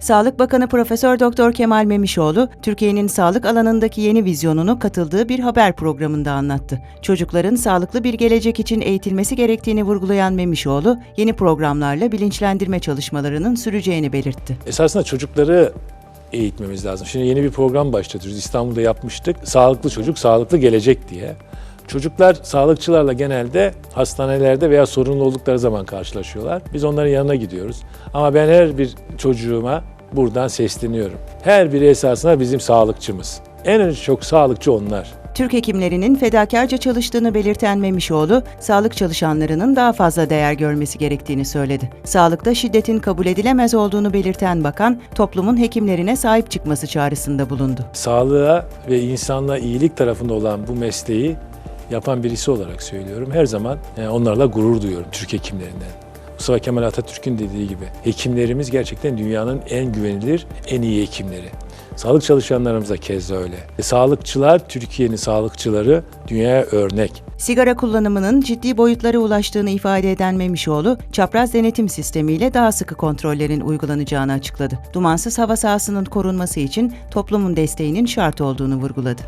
Sağlık Bakanı Profesör Doktor Kemal Memişoğlu, Türkiye'nin sağlık alanındaki yeni vizyonunu katıldığı bir haber programında anlattı. Çocukların sağlıklı bir gelecek için eğitilmesi gerektiğini vurgulayan Memişoğlu, yeni programlarla bilinçlendirme çalışmalarının süreceğini belirtti. Esasında çocukları eğitmemiz lazım. Şimdi yeni bir program başlatıyoruz. İstanbul'da yapmıştık. Sağlıklı çocuk, sağlıklı gelecek diye. Çocuklar sağlıkçılarla genelde hastanelerde veya sorunlu oldukları zaman karşılaşıyorlar. Biz onların yanına gidiyoruz. Ama ben her bir çocuğuma buradan sesleniyorum. Her biri esasında bizim sağlıkçımız. En çok sağlıkçı onlar. Türk hekimlerinin fedakarca çalıştığını belirten Memişoğlu, sağlık çalışanlarının daha fazla değer görmesi gerektiğini söyledi. Sağlıkta şiddetin kabul edilemez olduğunu belirten bakan, toplumun hekimlerine sahip çıkması çağrısında bulundu. Sağlığa ve insanlığa iyilik tarafında olan bu mesleği yapan birisi olarak söylüyorum. Her zaman e, onlarla gurur duyuyorum Türk hekimlerinden. Mustafa Kemal Atatürk'ün dediği gibi hekimlerimiz gerçekten dünyanın en güvenilir, en iyi hekimleri. Sağlık çalışanlarımız da keza öyle. E, Sağlıkçılar, Türkiye'nin sağlıkçıları dünyaya örnek. Sigara kullanımının ciddi boyutlara ulaştığını ifade eden Memişoğlu, çapraz denetim sistemiyle daha sıkı kontrollerin uygulanacağını açıkladı. Dumansız hava sahasının korunması için toplumun desteğinin şart olduğunu vurguladı.